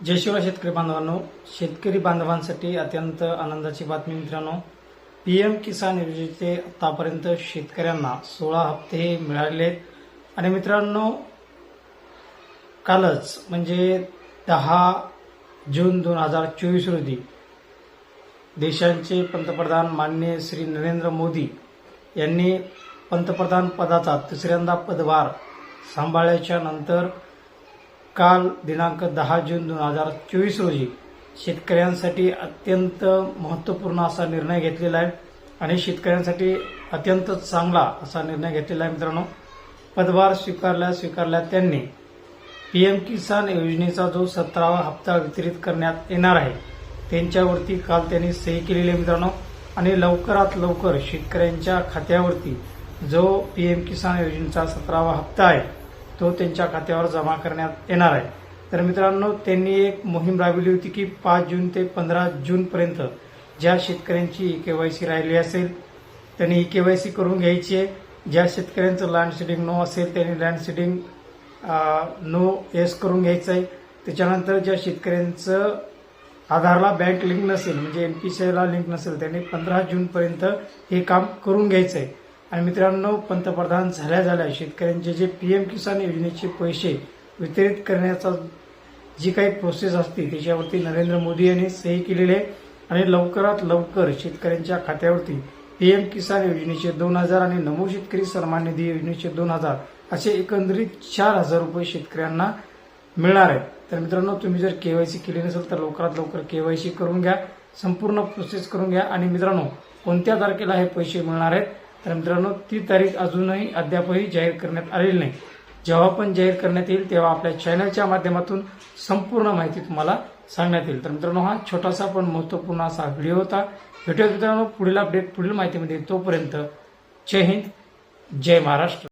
जय शिवराय शेतकरी बांधवांनो शेतकरी बांधवांसाठी अत्यंत आनंदाची बातमी मित्रांनो. पीएम किसान योजनेचे आतापर्यंत शेतकऱ्यांना सोळा हप्ते मिळाले आणि मित्रांनो कालच म्हणजे दहा जून दोन हजार चोवीस रोजी देशांचे पंतप्रधान माननीय श्री नरेंद्र मोदी यांनी पंतप्रधान पदाचा तिसऱ्यांदा पदभार सांभाळल्याच्या नंतर काल दिनांक दहा जून दोन हजार चोवीस रोजी शेतकऱ्यांसाठी अत्यंत महत्त्वपूर्ण असा निर्णय घेतलेला आहे आणि शेतकऱ्यांसाठी अत्यंत चांगला असा निर्णय घेतलेला आहे मित्रांनो. पदभार स्वीकारल्या स्वीकारल्या त्यांनी पीएम किसान योजनेचा जो सतरावा हप्ता वितरित करण्यात येणार आहे त्यांच्यावरती काल त्यांनी सही केलेली आहे मित्रांनो. आणि लवकरात लवकर शेतकऱ्यांच्या खात्यावरती जो पीएम किसान योजनेचा सतरावा हप्ता आहे तो त्यांच्या खात्यावर जमा करण्यात येणार आहे. तर मित्रांनो त्यांनी एक मोहीम राबविली होती की पाच जून ते पंधरा जूनपर्यंत ज्या शेतकऱ्यांची केवायसी राहिली असेल त्यांनी ही केवायसी करून घ्यायची आहे. ज्या शेतकऱ्यांचं लँड सीडिंग नो असेल त्यांनी लँड सीडिंग नो येस करून घ्यायचं आहे. त्याच्यानंतर ज्या शेतकऱ्यांचं आधारला बँक लिंक नसेल म्हणजे एम पी सीला लिंक नसेल त्यांनी पंधरा जूनपर्यंत हे काम करून घ्यायचं आहे. आणि मित्रांनो पंतप्रधान झाल्या झाल्या शेतकऱ्यांचे जे पीएम किसान योजनेचे पैसे वितरित करण्याचा जी काही प्रोसेस असते त्याच्यावरती नरेंद्र मोदी यांनी सही केलेली आहे. आणि लवकरात लवकर शेतकऱ्यांच्या खात्यावरती पीएम किसान योजनेचे दोन हजार आणि नमो शेतकरी सन्मान निधी योजनेचे दोन हजार असे एकंदरीत चार हजार रुपये शेतकऱ्यांना मिळणार आहेत तर मित्रांनो तुम्ही जर केवायसी केली नसेल तर लवकरात लवकर केवायसी करून घ्या संपूर्ण प्रोसेस करून घ्या. आणि मित्रांनो कोणत्या तारखेला हे पैसे मिळणार आहेत? तर मित्रांनो ती तारीख अजूनही अद्यापही जाहीर करण्यात आलेली नाही. जेव्हा पण जाहीर करण्यात येईल तेव्हा आपल्या चॅनलच्या माध्यमातून संपूर्ण माहिती तुम्हाला सांगण्यात येईल. तर मित्रांनो हा छोटासा पण महत्त्वपूर्ण असा व्हिडिओ होता. भेटूया मित्रांनो पुढील अपडेट पुढील माहितीमध्ये तोपर्यंत जय हिंद जय महाराष्ट्र.